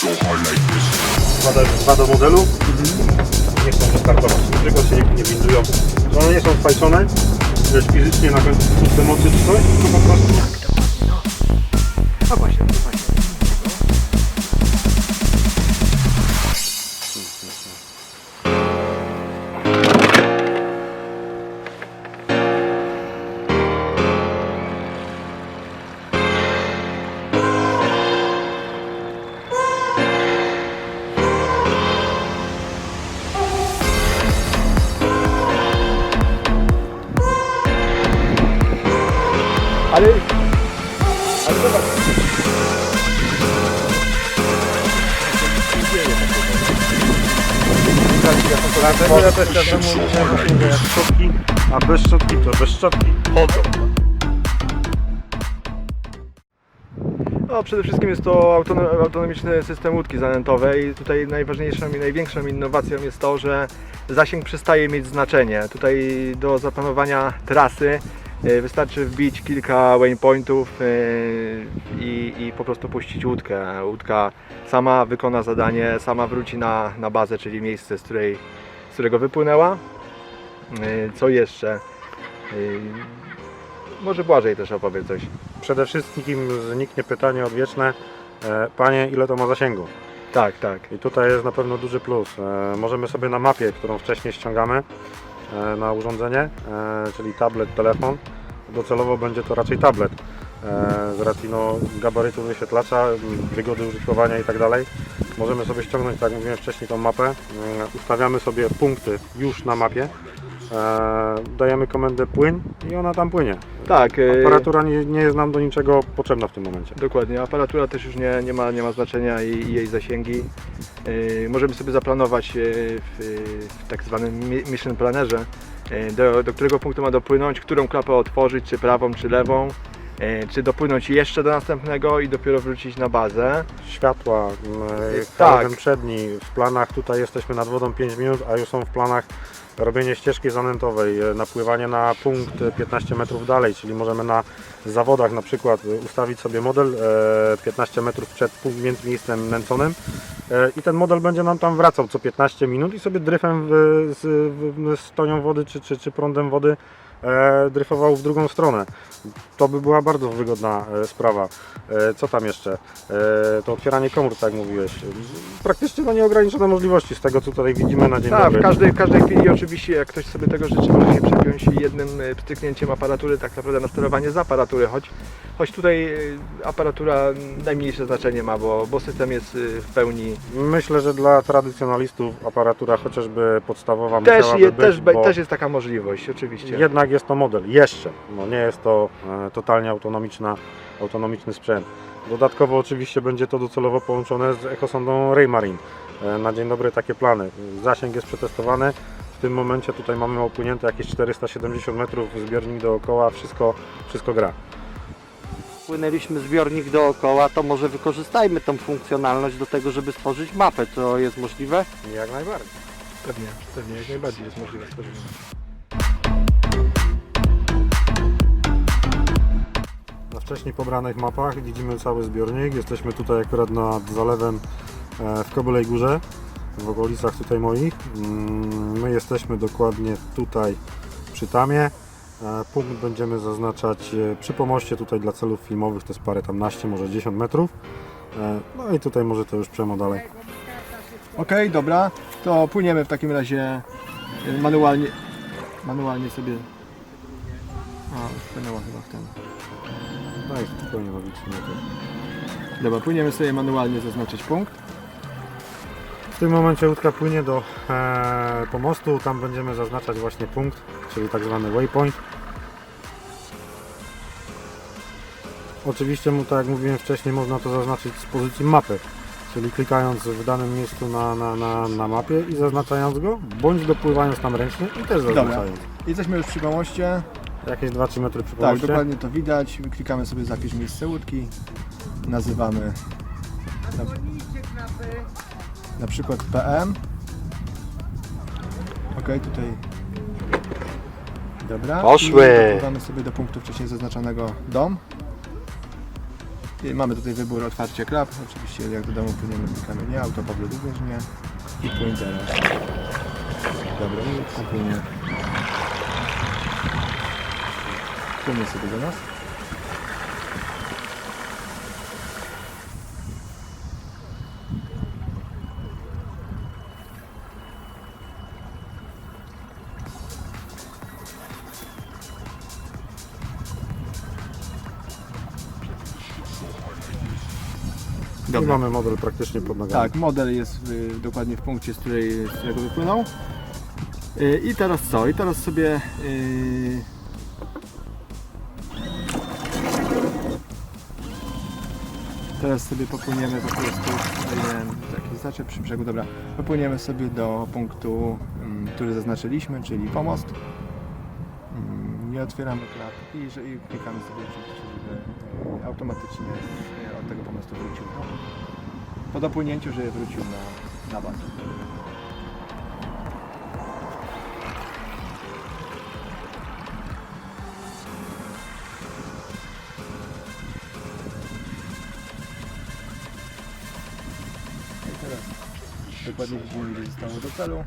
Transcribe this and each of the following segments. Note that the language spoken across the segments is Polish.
Wada, wada modelu. Nie chcą wystartować. Tylko się nie, windują. One nie są spajczone, wiesz, fizycznie na końcu te mocy czy coś, tylko po prostu No właśnie, Ale... Ale zobacz. Dlatego a bez szczotki to bez szczotki chodzą. No, przede wszystkim jest to autono- autonomiczny system łódki zanętowej tutaj najważniejszą i największą innowacją jest to, że zasięg przestaje mieć znaczenie. Tutaj do zaplanowania trasy wystarczy wbić kilka waypointów e, i, i po prostu puścić łódkę. Łódka sama wykona zadanie, sama wróci na, na bazę, czyli miejsce, z, której, z którego wypłynęła. E, Co jeszcze? E, Może Błażej też opowie coś. Przede wszystkim zniknie pytanie odwieczne, e, panie ile to ma zasięgu? Tak, tak. I tutaj jest na pewno duży plus. E, możemy sobie na mapie, którą wcześniej ściągamy e, na urządzenie, e, czyli tablet, telefon, docelowo będzie to raczej tablet. E, z racji no, gabarytu wyświetlacza, wygody użytkowania i tak dalej. Możemy sobie ściągnąć, tak jak mówiłem wcześniej, tą mapę. E, ustawiamy sobie punkty już na mapie. E, dajemy komendę płyń i ona tam płynie. Tak, e, Aparatura nie, nie jest nam do niczego potrzebna w tym momencie. Dokładnie, aparatura też już nie, nie, ma, nie ma znaczenia i, i jej zasięgi. Yy, możemy sobie zaplanować yy, w, w tak zwanym mi- mission planerze, do, do którego punktu ma dopłynąć, którą klapę otworzyć, czy prawą, czy lewą, czy dopłynąć jeszcze do następnego i dopiero wrócić na bazę. światła, m, Tak. przedni. W planach tutaj jesteśmy nad wodą 5 minut, a już są w planach robienie ścieżki zanętowej, e, napływanie na punkt e, 15 metrów dalej, czyli możemy na zawodach na przykład e, ustawić sobie model e, 15 metrów przed miejscem nęconym e, i ten model będzie nam tam wracał co 15 minut i sobie dryfem z, z tonią wody czy, czy, czy prądem wody e, dryfował w drugą stronę. To by była bardzo wygodna e, sprawa. E, co tam jeszcze? E, to otwieranie komór, tak jak mówiłeś. Praktycznie no nieograniczone możliwości z tego, co tutaj widzimy na dzień Tak, dobry. w każdej, w każdej chwili oczywiście, jak ktoś sobie tego życzy, może się przepiąć jednym pstryknięciem aparatury tak naprawdę na sterowanie z aparatury, choć, choć tutaj yy, aparatura najmniejsze znaczenie ma, bo, bo system jest yy, w pełni Myślę, że dla tradycjonalistów aparatura chociażby podstawowa Też, musiałaby je, być, też, bo też jest taka możliwość, oczywiście. jednak jest to model, jeszcze. No, nie jest to e, totalnie autonomiczna, autonomiczny sprzęt. Dodatkowo oczywiście będzie to docelowo połączone z ekosondą Raymarine. E, na dzień dobry takie plany. Zasięg jest przetestowany. W tym momencie tutaj mamy opłynięte jakieś 470 metrów, zbiornik dookoła, wszystko, wszystko gra. Płynęliśmy zbiornik dookoła, to może wykorzystajmy tą funkcjonalność do tego, żeby stworzyć mapę. To jest możliwe? Jak najbardziej. Pewnie, pewnie, jak najbardziej jest możliwe stworzenie. Na wcześniej pobranych mapach widzimy cały zbiornik. Jesteśmy tutaj akurat nad zalewem e, w Kobylej Górze, w okolicach tutaj moich. Mm, My jesteśmy dokładnie tutaj przy Tamie. E, Punkt będziemy zaznaczać e, przy pomoście tutaj dla celów filmowych, to jest parę tam naście, może 10 metrów. E, No i tutaj może to już przemo dalej. Okej, dobra, to płyniemy w takim razie y, manualnie, manualnie sobie... A, wpłynęła chyba w ten. Daj spokojnie logicznie. to. Dobra, płyniemy sobie manualnie zaznaczyć punkt. W tym momencie łódka płynie do e, pomostu, tam będziemy zaznaczać właśnie punkt, czyli tak zwany waypoint. Oczywiście, mu, tak jak mówiłem wcześniej, można to zaznaczyć z pozycji mapy, czyli klikając w danym miejscu na, na, na, na mapie i zaznaczając go, bądź dopływając tam ręcznie i też zaznaczając. Jesteśmy już przy pomoście. Jakieś 2-3 metry przy Tak, pomoście. dokładnie to widać. Klikamy sobie za jakieś miejsce łódki. Nazywamy na, na przykład PM. Ok, tutaj. Dobra. Poszły. I dopływamy sobie do punktu wcześniej zaznaczonego dom. Mamy tutaj wybór otwarcie klap. Oczywiście jak do domu płyniemy klikamy nie, auto Pawle również nie. I płyń teraz. Dobra, i płynie. Płynie sobie do nas. I mamy model praktycznie pod nogami. Tak, model jest y, dokładnie w punkcie, z, której, z którego wypłynął. Y, I teraz co? I teraz sobie y, Teraz sobie popłyniemy po prostu tutaj taki zaczep przy brzegu, dobra. Popłyniemy sobie do punktu, mm, który zaznaczyliśmy, czyli pomost. Otwieramy klap i, że- i klikamy sobie żeby y, automatycznie y, od tego pomostu wrócił. No po dopłynięciu, żeby wrócił na, na bank. Teraz dokładnie widzimy, ile zostało do celu.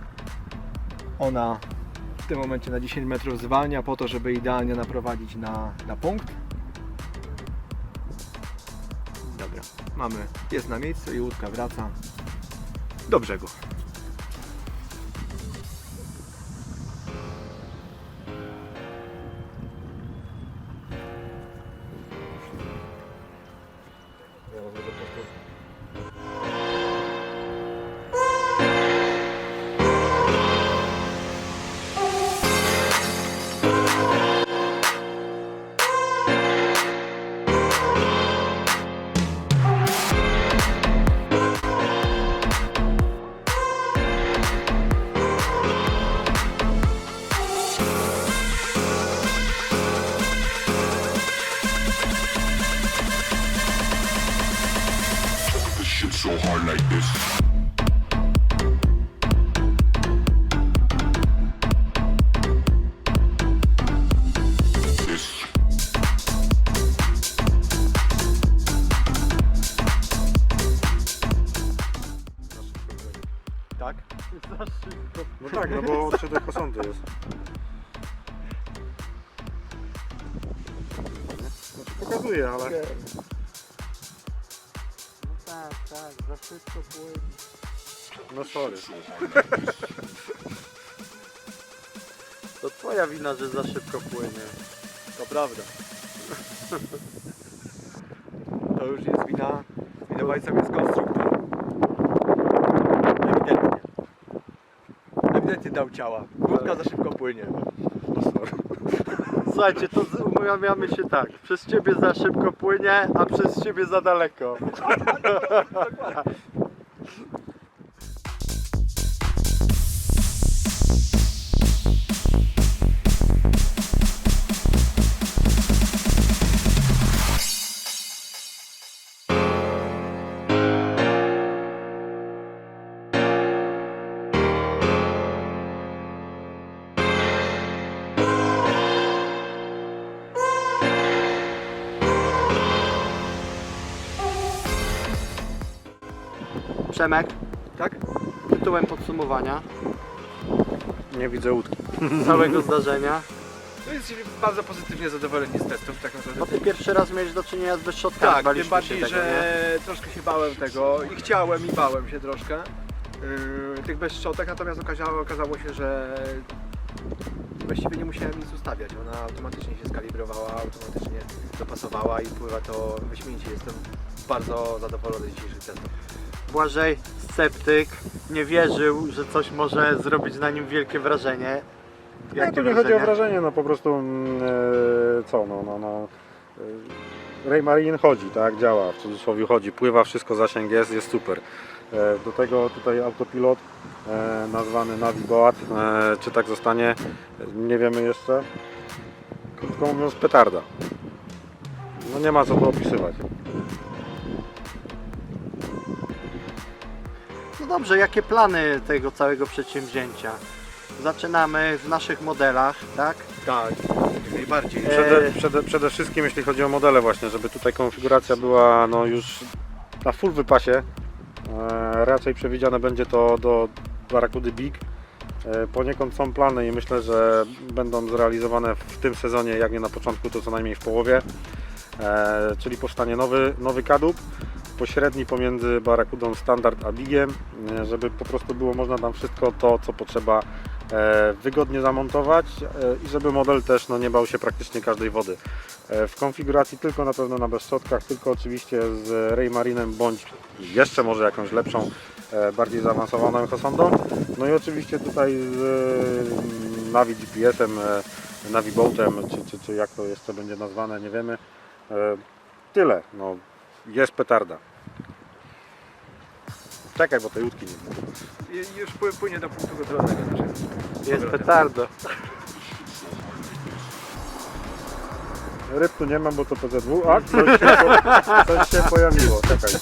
Ona tym momencie na 10 metrów zwalnia po to, żeby idealnie naprowadzić na, na punkt. Dobra, mamy, jest na miejscu i łódka wraca do brzegu. Pokazuje, ale... No tak, tak, za szybko płynie. No sorry. To twoja wina, że za szybko płynie. To prawda. To już jest wina winowajca jest konstruktor. Ewidentnie. Ewidentnie dał ciała. Łódka za szybko płynie. Słuchajcie, to z- umawiamy się tak. Przez ciebie za szybko płynie, a przez ciebie za daleko. Przemek, Tak? tytułem podsumowania Nie widzę łódki. całego zdarzenia. No jest bardzo pozytywnie zadowoleni z testów tak naprawdę. Bo ty pierwszy raz miałeś do czynienia z bezszotkami. Tak, baliśmy tym bardziej, się tego, że troszkę się bałem tego i chciałem i bałem się troszkę yy, tych bezszczotek, natomiast okazało, okazało się, że właściwie nie musiałem nic ustawiać. Ona automatycznie się skalibrowała, automatycznie dopasowała i pływa to wyśmienicie. Jestem bardzo zadowolony z dzisiejszych testów. Błażej, sceptyk, nie wierzył, że coś może zrobić na nim wielkie wrażenie. Nie, tu nie chodzi o wrażenie, no po prostu e, co, no, no, no e, chodzi, tak, działa, w cudzysłowie chodzi, pływa, wszystko, zasięg jest, jest super. E, do tego tutaj autopilot nazwany Naviboat, e, czy tak zostanie, nie wiemy jeszcze. Krótko mówiąc, petarda. No nie ma co tu opisywać. Dobrze, jakie plany tego całego przedsięwzięcia? Zaczynamy w naszych modelach, tak? Tak, najbardziej. Przede, przede, przede wszystkim jeśli chodzi o modele właśnie, żeby tutaj konfiguracja była no już na full wypasie. E, raczej przewidziane będzie to do Barakudy Big. E, poniekąd są plany i myślę, że będą zrealizowane w tym sezonie, jak nie na początku, to co najmniej w połowie. E, czyli powstanie nowy, nowy kadłub pośredni pomiędzy Barakudą Standard a Bigiem, e, żeby po prostu było można tam wszystko to, co potrzeba e, wygodnie zamontować e, i żeby model też no, nie bał się praktycznie każdej wody. W konfiguracji tylko na pewno na bezszczotkach, tylko oczywiście z Raymarinem bądź jeszcze może jakąś lepszą, bardziej zaawansowaną Hosondą. No i oczywiście tutaj z e, Navi GPS-em, Navi Boatem, czy, czy, czy jak to jeszcze będzie nazwane, nie wiemy. Tyle, no jest petarda. Czekaj, bo tej łódki nie ma. I już pły- płynie do punktu kontrolnego. z Jest petardo. Ryb tu nie mam, bo to PZW, a coś się, po, coś się pojawiło. Czekaj.